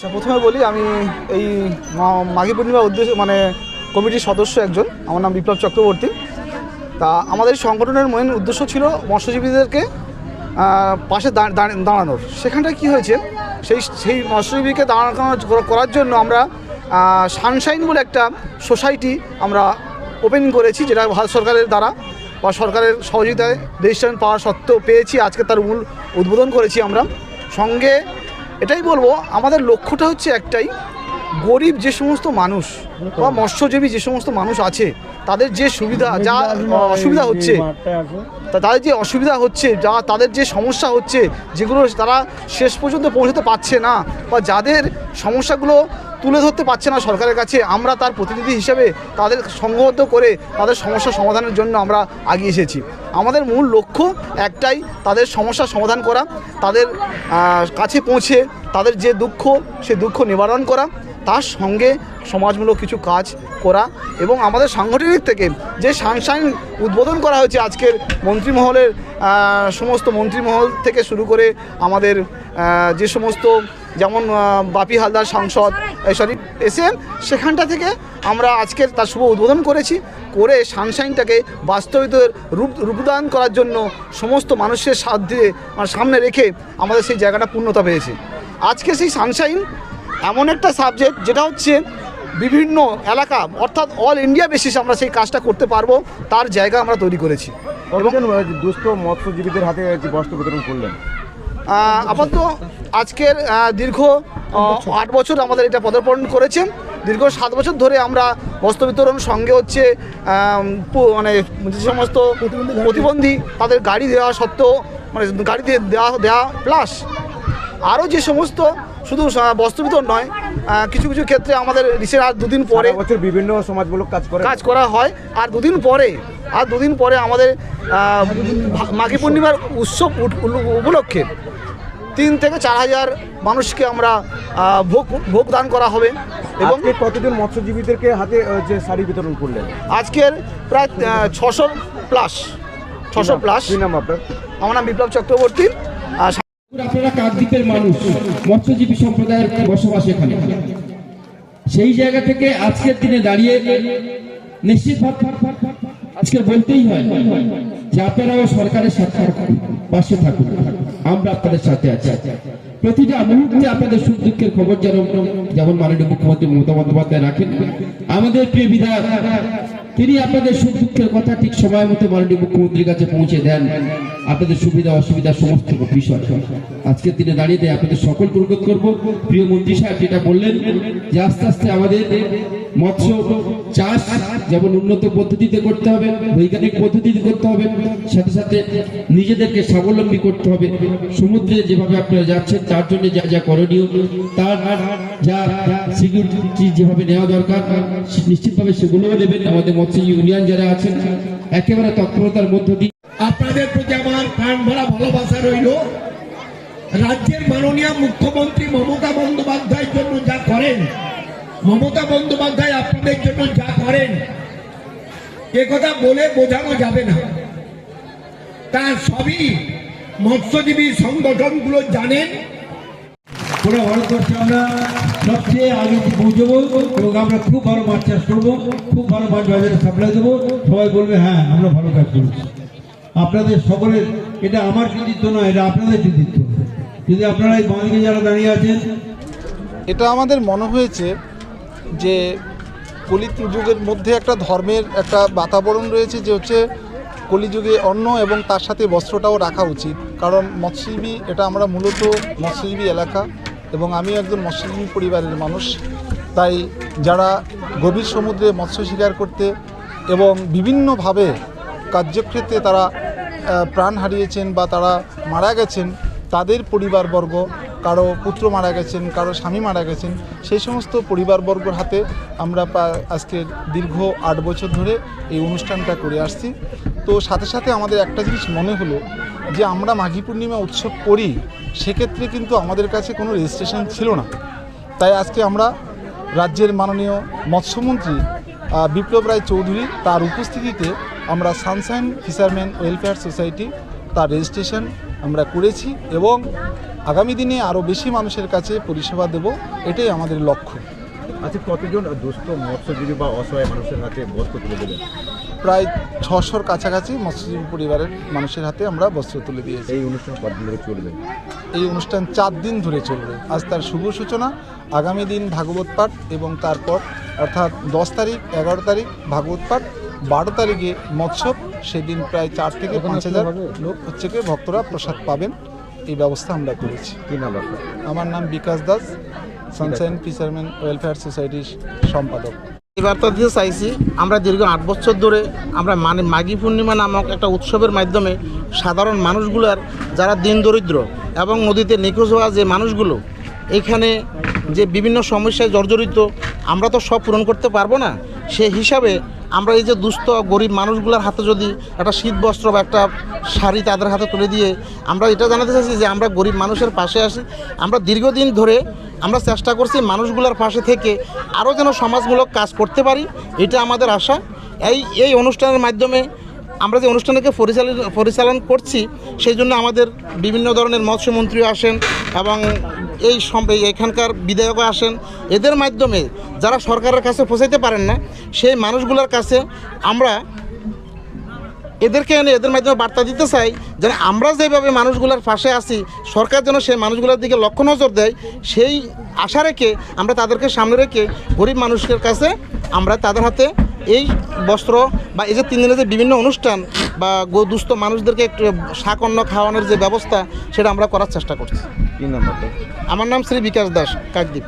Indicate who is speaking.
Speaker 1: আচ্ছা প্রথমে বলি, আমি এই মাঘী পূর্ণিমা উদ্দেশ্য মানে কমিটির সদস্য একজন। আমার নাম বিপ্লব চক্রবর্তী। তা আমাদের সংগঠনের মেন উদ্দেশ্য ছিল মৎস্যজীবীদেরকে পাশে দাঁড়ানোর। সেখানটায় কি হয়েছে? সেই সেই মৎস্যজীবীকে দাঁড়ানো করার জন্য আমরা সানশাইন বলে একটা সোসাইটি আমরা ওপেন করেছি, যেটা ভারত সরকারের দ্বারা বা সরকারের সহযোগিতায় রেজিস্ট্রেশন পাওয়া সত্ত্বেও পেয়েছি। আজকে তার মূল উদ্বোধন করেছি আমরা। সঙ্গে এটাই বলব আমাদের লক্ষ্যটা হচ্ছে একটাই গরিব যে সমস্ত মানুষ বা মৎস্যজীবী যে সমস্ত মানুষ আছে তাদের যে সুবিধা যা অসুবিধা হচ্ছে তা তাদের যে অসুবিধা হচ্ছে যা তাদের যে সমস্যা হচ্ছে যেগুলো তারা শেষ পর্যন্ত পৌঁছতে পারছে না বা যাদের সমস্যাগুলো তুলে ধরতে পারছে না সরকারের কাছে। আমরা তার প্রতিনিধি হিসেবে তাদের সংঘবদ্ধ করে তাদের সমস্যা সমাধানের জন্য আমরা আগিয়ে এসেছি। আমাদের মূল লক্ষ্য একটাই, তাদের সমস্যার সমাধান করা, তাদের কাছে পৌঁছে তাদের যে দুঃখ, সে দুঃখ নিবারণ করা, তার সঙ্গে সমাজমূলক কিছু কাজ করা এবং আমাদের সাংগঠনিক থেকে যে সানশাইন উদ্বোধন করা হয়েছে আজকের মন্ত্রীমহলের সমস্ত মন্ত্রীমহল থেকে শুরু করে আমাদের যে সমস্ত যেমন বাপি হালদার সাংসদ সরি এসেন সেখানটা থেকে আমরা আজকের তার শুভ উদ্বোধন করেছি করে সানশাইনটাকে বাস্তবিত রূপ রূপদান করার জন্য সমস্ত মানুষের সাধ্যে মানে সামনে রেখে আমাদের সেই জায়গাটা পূর্ণতা পেয়েছে। আজকে সেই সানশাইন এমন একটা সাবজেক্ট যেটা হচ্ছে বিভিন্ন এলাকা অর্থাৎ অল ইন্ডিয়া বেসিস আমরা সেই কাজটা করতে পারব তার জায়গা আমরা তৈরি করেছি। এবং
Speaker 2: দুস্থ মৎস্যজীবীদের হাতে বস্ত্র বিতরণ করলেন?
Speaker 1: আপাতত আজকের দীর্ঘ আট বছর আমাদের এটা পদার্পণ করেছেন দীর্ঘ সাত বছর ধরে আমরা বস্ত্র বিতরণ সঙ্গে হচ্ছে মানে যে সমস্ত প্রতিবন্ধী তাদের গাড়ি দেওয়া সত্ত্বেও মানে গাড়ি দিয়ে দেওয়া দেওয়া প্লাস আরও যে সমস্ত শুধু বস্ত্র বিতরণ নয় কিছু কিছু ক্ষেত্রে আমাদের রিসের আর দুদিন পরে
Speaker 2: বিভিন্ন সমাজমূলক কাজ করে।
Speaker 1: কাজ করা হয়। আর দুদিন পরে আর দুদিন পরে আমাদের মাঘী পূর্ণিমার উৎসব উপলক্ষে তিন থেকে চার হাজার মানুষকে আমরা ভোগ ভোগ দান করা হবে। এবং
Speaker 2: কতজন মৎস্যজীবীদেরকে হাতে যে শাড়ি বিতরণ করলেন?
Speaker 1: আজকের প্রায় ছশো প্লাস ছশো প্লাস।
Speaker 2: নাম আপনার?
Speaker 1: আমার নাম বিপ্লব চক্রবর্তী। আর
Speaker 3: আপনারা কাকদ্বীপের মানুষ মৎস্যজীবী সম্প্রদায়ের বসবাস এখানে। সেই জায়গা থেকে আজকের দিনে দাঁড়িয়ে নিশ্চিত আজকে বলতেই হয় যে আপনারাও সরকারের সাথে পাশে থাকুন। আমরা আপনাদের সাথে আছি। প্রতিটা মুহূর্তে আপনাদের সুখ দুঃখের খবর যেন যেমন মাননীয় মুখ্যমন্ত্রী মমতা বন্দ্যোপাধ্যায় রাখেন, আমাদের প্রিয় বিধায়ক, তিনি আপনাদের সুখ দুঃখের কথা ঠিক সময় মতো মাননীয় মুখ্যমন্ত্রীর কাছে পৌঁছে দেন। আপনাদের সুবিধা, অসুবিধা সমস্ত বিষয় আজকের দিনে দাঁড়িয়ে দিয়ে আপনাদের সকল অনুরোধ করব, প্রিয় মন্ত্রী সাহেব যেটা বললেন, যে আস্তে আস্তে আমাদের মৎস্য চাষ যেমন উন্নত পদ্ধতিতে করতে হবে, বৈজ্ঞানিক পদ্ধতিতে করতে হবে, সাথে সাথে নিজেদেরকে স্বাবলম্বী করতে হবে। সমুদ্রে যেভাবে আপনারা যাচ্ছেন, তার জন্য যা যা করণীয়, তার যা সিকিউরিটি যেভাবে নেওয়া দরকার নিশ্চিতভাবে সেগুলোও নেবেন। আমাদের মৎস্য ইউনিয়ন যারা আছেন, একেবারে তৎপরতার মধ্য দিয়ে।
Speaker 4: আপনাদের প্রতি আমার প্রাণ ভরা ভালোবাসা রইল। রাজ্যের মাননীয় মুখ্যমন্ত্রী মমতা বন্দ্যোপাধ্যায়ের জন্য যা করেন মমতা বন্দ্যোপাধ্যায় আপনাদের জন্য যা করেন এ কথা বলে বোঝানো যাবে না। তার সবই মৎস্যজীবী সংগঠনগুলো জানেন।
Speaker 5: পুরো ভারতবর্ষে আমরা সবচেয়ে আগে পৌঁছবো এবং আমরা খুব ভালো মাছ চাষ করব খুব ভালো মাছ বাজারে সাপ্লাই দেবো সবাই বলবে হ্যাঁ আমরা ভালো কাজ করছি। আপনাদের সকলের এটা আমার কৃতিত্ব নয় এটা আপনাদের কৃতিত্ব। যদি আপনারা এই বাঁদিকে যারা দাঁড়িয়ে আছেন
Speaker 6: এটা আমাদের মনে হয়েছে যে কলিত যুগের মধ্যে একটা ধর্মের একটা বাতাবরণ রয়েছে যে হচ্ছে কলিযুগে অন্ন এবং তার সাথে বস্ত্রটাও রাখা উচিত। কারণ মৎস্যজীবী, এটা আমরা মূলত মৎস্যজীবী এলাকা এবং আমি একজন মৎস্যজীবী পরিবারের মানুষ। তাই যারা গভীর সমুদ্রে মৎস্য শিকার করতে এবং বিভিন্নভাবে কার্যক্ষেত্রে তারা প্রাণ হারিয়েছেন বা তারা মারা গেছেন, তাদের পরিবারবর্গ কারও পুত্র মারা গেছেন, কারও স্বামী মারা গেছেন, সেই সমস্ত পরিবারবর্গর হাতে আমরা আজকে দীর্ঘ আট বছর ধরে এই অনুষ্ঠানটা করে আসছি। তো সাথে সাথে আমাদের একটা জিনিস মনে হলো যে আমরা মাঘী পূর্ণিমা উৎসব করি, সেক্ষেত্রে কিন্তু আমাদের কাছে কোনো রেজিস্ট্রেশন ছিল না। তাই আজকে আমরা রাজ্যের মাননীয় মৎস্যমন্ত্রী বিপ্লব রায় চৌধুরী তার উপস্থিতিতে আমরা সানশাইন ফিশারম্যান ওয়েলফেয়ার সোসাইটি তার রেজিস্ট্রেশন আমরা করেছি এবং আগামী দিনে আরও বেশি মানুষের কাছে পরিষেবা দেব এটাই আমাদের লক্ষ্য।
Speaker 2: আচ্ছা কতজন দুস্থ মৎস্যজীবী বা অসহায় মানুষের হাতে বস্ত্র তুলে দেবেন
Speaker 6: প্রায় ছশোর কাছাকাছি মৎস্যজীবী পরিবারের মানুষের হাতে আমরা বস্ত্র তুলে দিয়েছি।
Speaker 2: এই অনুষ্ঠান কতদিন ধরে চলবে?
Speaker 6: এই অনুষ্ঠান চার দিন ধরে চলবে। আজ তার শুভ সূচনা আগামী দিন ভাগবত পাঠ এবং তারপর অর্থাৎ দশ তারিখ এগারো তারিখ ভাগবত পাঠ বারো তারিখে মৎস্য সেদিন প্রায় চার থেকে পাঁচ হাজার লোক হচ্ছে ভক্তরা প্রসাদ পাবেন। এই ব্যবস্থা আমরা করেছি।
Speaker 2: কি নাম আপনার?
Speaker 6: আমার নাম Bikash Das sunshine fisherman welfare সোসাইটির সম্পাদক।
Speaker 7: এই বার্তা দিতে চাইছি আমরা দীর্ঘ আট বছর ধরে আমরা মানে মাঘী পূর্ণিমা নামক একটা উৎসবের মাধ্যমে সাধারণ মানুষগুলোর যারা দিন দরিদ্র এবং নদীতে নিখোঁজ হওয়া যে মানুষগুলো এখানে যে বিভিন্ন সমস্যায় জর্জরিত আমরা তো সব পূরণ করতে পারব না। সে হিসাবে আমরা এই যে দুস্থ, গরিব মানুষগুলোর হাতে যদি একটা শীত বস্ত্র বা একটা শাড়ি তাদের হাতে তুলে দিয়ে আমরা এটা জানাতে চাইছি যে আমরা গরিব মানুষের পাশে আসি আমরা দীর্ঘদিন ধরে আমরা চেষ্টা করছি মানুষগুলোর পাশে থেকে আরও যেন সমাজমূলক কাজ করতে পারি, এটা আমাদের আশা। এই এই অনুষ্ঠানের মাধ্যমে আমরা যে অনুষ্ঠানকে পরিচালন পরিচালন করছি, সেই জন্য আমাদের বিভিন্ন ধরনের মৎস্যমন্ত্রী আসেন এবং এই এখানকার বিধায়কও আসেন। এদের মাধ্যমে যারা সরকারের কাছে পৌঁছাইতে পারেন না, সেই মানুষগুলোর কাছে আমরা এদেরকে এনে এদের মাধ্যমে বার্তা দিতে চাই যেন আমরা যেভাবে মানুষগুলোর পাশে আছি, সরকার যেন সেই মানুষগুলোর দিকে লক্ষ্য নজর দেয়, সেই আশা রেখে আমরা তাদেরকে সামনে রেখে গরিব মানুষের কাছে আমরা তাদের হাতে এই বস্ত্র বা এই যে তিন দিনের যে বিভিন্ন অনুষ্ঠান বা গো- দুস্থ মানুষদেরকে একটু শাক অন্ন খাওয়ানোর যে ব্যবস্থা সেটা আমরা করার চেষ্টা করছি।
Speaker 2: তিন নম্বরটা
Speaker 7: আমার নাম শ্রী বিকাশ দাস কাকদ্বীপ।